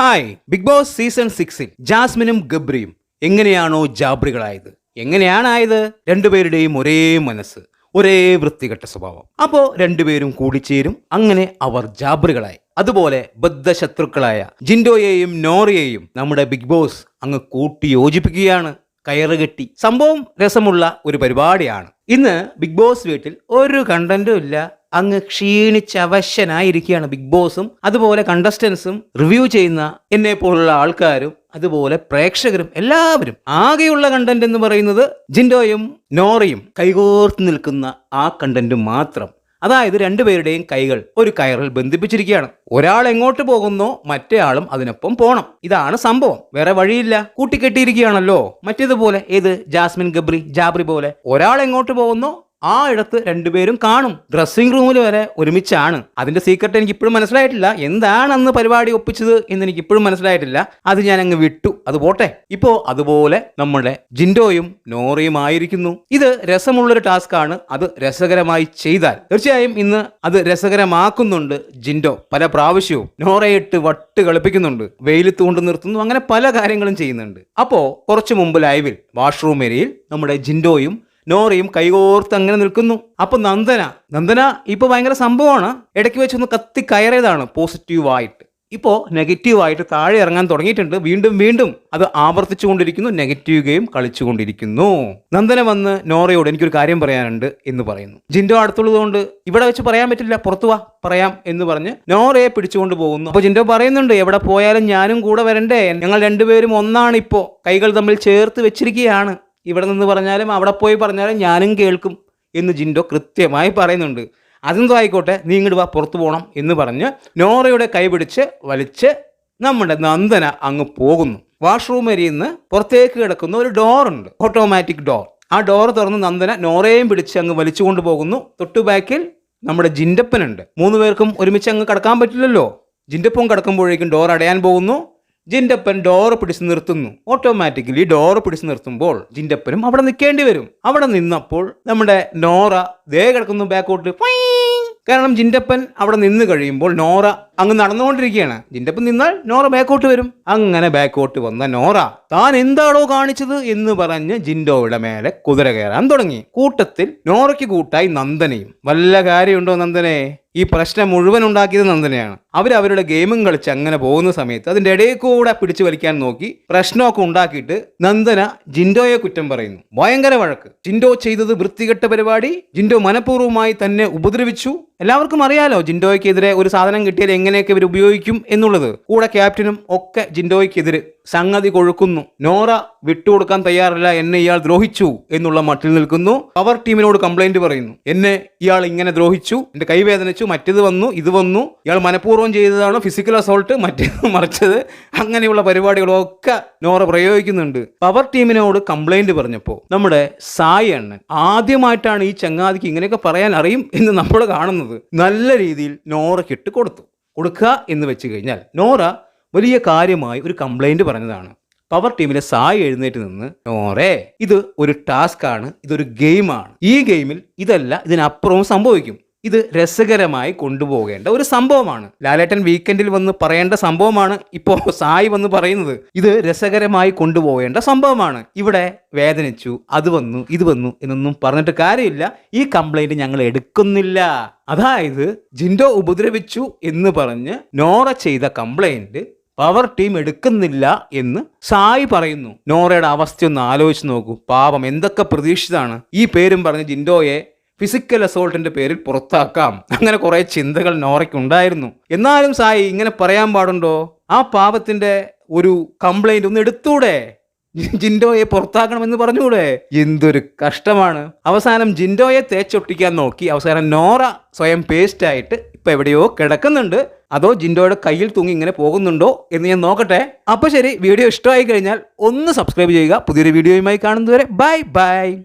Hi big boss season സിക്സിൽ ജാസ്മിനും ഗബ്രിയും എങ്ങനെയാണോ ജാബ്രികളായത്? എങ്ങനെയാണായത്? രണ്ടുപേരുടെയും ഒരേ മനസ്സ് ഒരേ വൃത്തികെട്ട സ്വഭാവം. അപ്പോ രണ്ടുപേരും കൂടിച്ചേരും അങ്ങനെ അവർ ജാബ്രികളായി. അതുപോലെ ബദ്ധശത്രുക്കളായ ജിൻഡോയെയും നോറിയെയും നമ്മുടെ ബിഗ് ബോസ് അങ്ങ് കൂട്ടി യോജിപ്പിക്കുകയാണ് കയറുകെട്ടി സംഭവം രസമുള്ള ഒരു പരിപാടിയാണ്. ഇന്ന് ബിഗ് ബോസ് വീട്ടിൽ ഒരു കണ്ടന്റും ഇല്ല. അങ്ങ് ക്ഷീണിച്ച് അവശനായിരിക്കുകയാണ് ബിഗ് ബോസും അതുപോലെ കണ്ടസ്റ്റൻസും റിവ്യൂ ചെയ്യുന്ന എന്നെ പോലുള്ള ആൾക്കാരും അതുപോലെ പ്രേക്ഷകരും എല്ലാവരും. ആകെയുള്ള കണ്ടന്റ് എന്ന് പറയുന്നത് ജിൻഡോയും നോറയും കൈകോർത്ത് നിൽക്കുന്ന ആ കണ്ടന്റ് മാത്രം. അതായത് രണ്ടുപേരുടെയും കൈകൾ ഒരു കയറിൽ ബന്ധിപ്പിച്ചിരിക്കുകയാണ്. ഒരാൾ എങ്ങോട്ട് പോകുന്നോ മറ്റേ ആളും അതിനൊപ്പം പോണം. ഇതാണ് സംഭവം. വേറെ വഴിയില്ല. കൂട്ടിക്കെട്ടിയിരിക്കുകയാണല്ലോ. മറ്റേതുപോലെ ഏത്? ജാസ്മിൻ ഗബ്രി ജാബ്രി പോലെ. ഒരാൾ എങ്ങോട്ട് പോകുന്നോ ആ ഇടത്ത് രണ്ടുപേരും കാണും. ഡ്രസ്സിംഗ് റൂമിൽ വരെ ഒരുമിച്ചാണ്. അതിന്റെ സീക്രട്ട് എനിക്ക് ഇപ്പോഴും മനസ്സിലായിട്ടില്ല. എന്താണ് അന്ന് പരിപാടി ഒപ്പിച്ചത് എന്ന് എനിക്ക് ഇപ്പോഴും മനസ്സിലായിട്ടില്ല. അത് ഞാൻ അങ്ങ് വിട്ടു. അത് പോട്ടെ. ഇപ്പോ അതുപോലെ നമ്മുടെ ജിൻഡോയും നോറയും ആയിരിക്കുന്നു. ഇത് രസമുള്ളൊരു ടാസ്ക് ആണ്. അത് രസകരമായി ചെയ്താൽ. തീർച്ചയായും ഇന്ന് അത് രസകരമാക്കുന്നുണ്ട് ജിൻഡോ. പല പ്രാവശ്യവും നോറയിട്ട് വട്ട് കളിപ്പിക്കുന്നുണ്ട്. വെയിലത്ത് കൊണ്ട് നിർത്തുന്നു. അങ്ങനെ പല കാര്യങ്ങളും ചെയ്യുന്നുണ്ട്. അപ്പോ കുറച്ചു മുമ്പ് ലൈവിൽ വാഷ്റൂം ഏരിയയിൽ നമ്മുടെ ജിൻഡോയും നോറയും കൈകോർത്ത് അങ്ങനെ നിൽക്കുന്നു. അപ്പൊ നന്ദന. നന്ദന ഇപ്പൊ ഭയങ്കര സംഭവമാണ്. ഇടയ്ക്ക് വെച്ചൊന്ന് കത്തി കയറിയതാണ്. പോസിറ്റീവായിട്ട് ഇപ്പോൾ നെഗറ്റീവായിട്ട് താഴെ ഇറങ്ങാൻ തുടങ്ങിയിട്ടുണ്ട്. വീണ്ടും വീണ്ടും അത് ആവർത്തിച്ചുകൊണ്ടിരിക്കുന്നു നെഗറ്റീവ് ഗെയിം കളിച്ചുകൊണ്ടിരിക്കുന്നു നന്ദന വന്ന് നോറയോട് എനിക്കൊരു കാര്യം പറയാനുണ്ട് എന്ന് പറയുന്നു. ജിൻഡോ അടുത്തുള്ളതുകൊണ്ട് ഇവിടെ വെച്ച് പറയാൻ പറ്റില്ല. പുറത്തു വാ പറയാം എന്ന് പറഞ്ഞ് നോറയെ പിടിച്ചുകൊണ്ട് പോകുന്നു. അപ്പോൾ ജിൻഡോ പറയുന്നുണ്ട് എവിടെ പോയാലും ഞാനും കൂടെ വരണ്ടേ? ഞങ്ങൾ രണ്ടുപേരും ഒന്നാണ് ഇപ്പോൾ കൈകൾ തമ്മിൽ ചേർത്ത് വെച്ചിരിക്കുകയാണ്. ഇവിടെ നിന്ന് പറഞ്ഞാലും അവിടെ പോയി പറഞ്ഞാലും ഞാനും കേൾക്കും എന്ന് ജിൻഡോ കൃത്യമായി പറയുന്നുണ്ട്. അതെന്തോ ആയിക്കോട്ടെ നീ ഇങ്ങോട്ട് വാ പുറത്തു പോകണം എന്ന് പറഞ്ഞ് നോറയുടെ കൈപിടിച്ച് വലിച്ച് നമ്മുടെ നന്ദന അങ്ങ് പോകുന്നു. വാഷ്റൂം എരിയുന്ന് പുറത്തേക്ക് കിടക്കുന്ന ഒരു ഡോറുണ്ട് ഓട്ടോമാറ്റിക് ഡോർ ആ ഡോർ തുറന്ന് നന്ദന നോറയെയും പിടിച്ച് അങ്ങ് വലിച്ചു കൊണ്ടുപോകുന്നു തൊട്ടു ബാക്കിൽ നമ്മുടെ ജിൻഡപ്പനുണ്ട്. മൂന്ന് പേർക്കും ഒരുമിച്ച് അങ്ങ് കടക്കാൻ പറ്റില്ലല്ലോ. ജിൻഡപ്പൻ കിടക്കുമ്പോഴേക്കും ഡോർ അടയാൻ പോകുന്നു. ജിൻഡപ്പൻ ഡോർ പിടിച്ച് നിർത്തുന്നു. ഓട്ടോമാറ്റിക്കലി ഡോർ പിടിച്ച് നിർത്തുമ്പോൾ ജിൻഡപ്പനും അവിടെ നിൽക്കേണ്ടി വരും. അവിടെ നിന്നപ്പോൾ നമ്മുടെ നോറ ദേ കിടക്കുന്നു ബാക്കോട്ട് കാരണം ജിൻഡപ്പൻ അവിടെ നിന്ന് കഴിയുമ്പോൾ നോറ അങ്ങ് നടന്നുകൊണ്ടിരിക്കുകയാണ്. ജിൻഡപ്പൻ നിന്നാൽ നോറ ബാക്കോട്ട് വരും. അങ്ങനെ ബാക്കോട്ട് വന്ന നോറ താൻ എന്താണോ കാണിച്ചത് എന്ന് പറഞ്ഞ് ജിൻഡോയുടെ മേലെ കുതിര കയറാൻ തുടങ്ങി. കൂട്ടത്തിൽ നോറയ്ക്ക് കൂട്ടായി നന്ദനയും. വല്ല കാര്യമുണ്ടോ നന്ദനെ? ഈ പ്രശ്നം മുഴുവൻ ഉണ്ടാക്കിയത് നന്ദനയാണ്. അവരവരുടെ ഗെയിമും കളിച്ച് അങ്ങനെ പോകുന്ന സമയത്ത് അതിന്റെ ഇടയിൽ കൂടെ പിടിച്ചു വലിക്കാൻ നോക്കി പ്രശ്നമൊക്കെ ഉണ്ടാക്കിയിട്ട് നന്ദന ജിൻഡോയെ കുറ്റം പറയുന്നു. ഭയങ്കര വഴക്ക്. ജിൻഡോ ചെയ്തത് വൃത്തികെട്ട പരിപാടി. ജിൻഡോ മനഃപൂർവമായി തന്നെ ഉപദ്രവിച്ചു. എല്ലാവർക്കും അറിയാലോ ജിൻഡോയ്ക്കെതിരെ ഒരു സാധനം കിട്ടിയാൽ എങ്ങനെയൊക്കെ ഇവർ ഉപയോഗിക്കും എന്നുള്ളത്. കൂടെ ക്യാപ്റ്റനും ഒക്കെ ജിൻഡോയ്ക്കെതിരെ സംഗതി കൊഴുക്കുന്നു. നോറ വിട്ടുകൊടുക്കാൻ തയ്യാറല്ല. എന്നെ ഇയാൾ ദ്രോഹിച്ചു എന്നുള്ള മട്ടിൽ നിൽക്കുന്നു. പവർ ടീമിനോട് കംപ്ലൈന്റ് പറയുന്നു. എന്നെ ഇയാൾ ഇങ്ങനെ ദ്രോഹിച്ചു. എന്റെ കൈവേദനിച്ചു മറ്റേത് വന്നു ഇത് വന്നു. ഇയാൾ മനഃപൂർവം ചെയ്തതാണ് ഫിസിക്കൽ അസോൾട്ട് മറ്റേത് മറിച്ചത്. അങ്ങനെയുള്ള പരിപാടികളൊക്കെ നോറ പ്രയോഗിക്കുന്നുണ്ട്. പവർ ടീമിനോട് കംപ്ലൈന്റ് പറഞ്ഞപ്പോൾ നമ്മുടെ സായി അണ്ണൻ ആദ്യമായിട്ടാണ് ഈ ചങ്ങാതിക്ക് ഇങ്ങനെയൊക്കെ പറയാൻ അറിയും എന്ന് നമ്മൾ കാണുന്നത്. നല്ല രീതിയിൽ നോറ ഇട്ട് കൊടുത്തു കൊടുക്കുക എന്ന് വെച്ച് കഴിഞ്ഞാൽ നോറ വലിയ കാര്യമായി ഒരു കംപ്ലൈന്റ് പറഞ്ഞതാണ്. പവർ ടീമിലെ സായി എഴുന്നേറ്റ് നിന്ന് നോറേ ഇത് ഒരു ടാസ്ക് ആണ് ഇതൊരു ഗെയിമാണ് ഈ ഗെയിമിൽ ഇതല്ല ഇതിനപ്പുറവും സംഭവിക്കും. ഇത് രസകരമായി കൊണ്ടുപോകേണ്ട ഒരു സംഭവമാണ്. ലാലേട്ടൻ വീക്കെൻഡിൽ വന്ന് പറയേണ്ട സംഭവമാണ് ഇപ്പോൾ സായി വന്ന് പറയുന്നത്. ഇത് രസകരമായി കൊണ്ടുപോകേണ്ട സംഭവമാണ്. ഇവിടെ വേദനിച്ചു അത് വന്നു ഇത് വന്നു എന്നൊന്നും പറഞ്ഞിട്ട് കാര്യമില്ല. ഈ കംപ്ലൈന്റ് ഞങ്ങൾ എടുക്കുന്നില്ല. അതായത് ജിൻഡോ ഉപദ്രവിച്ചു എന്ന് പറഞ്ഞ് നോറ ചെയ്ത കംപ്ലൈന്റ് പവർ ടീം എടുക്കുന്നില്ല എന്ന് സായി പറയുന്നു. നോറയുടെ അവസ്ഥയൊന്ന് ആലോചിച്ച് നോക്കൂ. പാപം എന്തൊക്കെ പ്രതീക്ഷിതാണ് ഈ പേരും പറഞ്ഞ് ജിൻഡോയെ ഫിസിക്കൽ അസോൾട്ടിന്റെ പേരിൽ പുറത്താക്കാം. അങ്ങനെ കുറേ ചിന്തകൾ നോറയ്ക്ക് ഉണ്ടായിരുന്നു. എന്നാലും സായി ഇങ്ങനെ പറയാൻ പാടുണ്ടോ? ആ പാപത്തിന്റെ ഒരു കംപ്ലൈന്റ് ഒന്ന് എടുത്തൂടെ? ജിൻഡോയെ പുറത്താക്കണമെന്ന് പറഞ്ഞുകൂടെ എന്തൊരു കഷ്ടമാണ്. അവസാനം ജിൻഡോയെ തേച്ചൊട്ടിക്കാൻ നോക്കി. അവസാനം നോറ സ്വയം പേസ്റ്റ് ആയിട്ട് ഇപ്പൊ എവിടെയോ കിടക്കുന്നുണ്ട്. അതോ ജിൻഡോയുടെ കയ്യിൽ തൂങ്ങി ഇങ്ങനെ പോകുന്നുണ്ടോ എന്ന് ഞാൻ നോക്കട്ടെ. അപ്പോൾ ശരി വീഡിയോ ഇഷ്ടമായി കഴിഞ്ഞാൽ ഒന്ന് സബ്സ്ക്രൈബ് ചെയ്യുക. പുതിയൊരു വീഡിയോയുമായി കാണുന്നതുവരെ ബൈ ബൈ